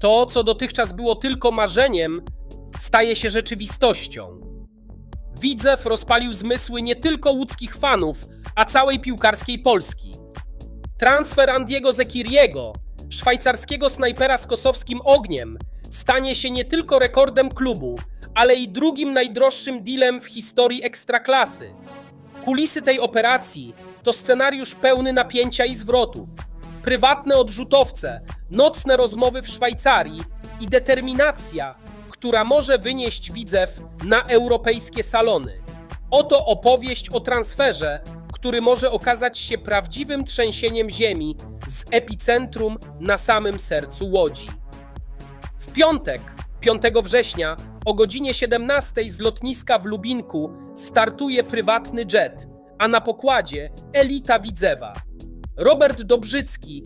To, co dotychczas było tylko marzeniem, staje się rzeczywistością. Widzew rozpalił zmysły nie tylko łódzkich fanów, a całej piłkarskiej Polski. Transfer Andiego Zekiriego, szwajcarskiego snajpera z kosowskim ogniem, stanie się nie tylko rekordem klubu, ale i drugim najdroższym dealem w historii ekstraklasy. Kulisy tej operacji to scenariusz pełny napięcia i zwrotów. Prywatne odrzutowce, nocne rozmowy w Szwajcarii i determinacja, która może wynieść widzew na europejskie salony. Oto opowieść o transferze, który może okazać się prawdziwym trzęsieniem ziemi z epicentrum na samym sercu Łodzi. W piątek, 5 września, o godzinie 17 z lotniska w Lubinku startuje prywatny jet, a na pokładzie elita Widzewa. Robert Dobrzycki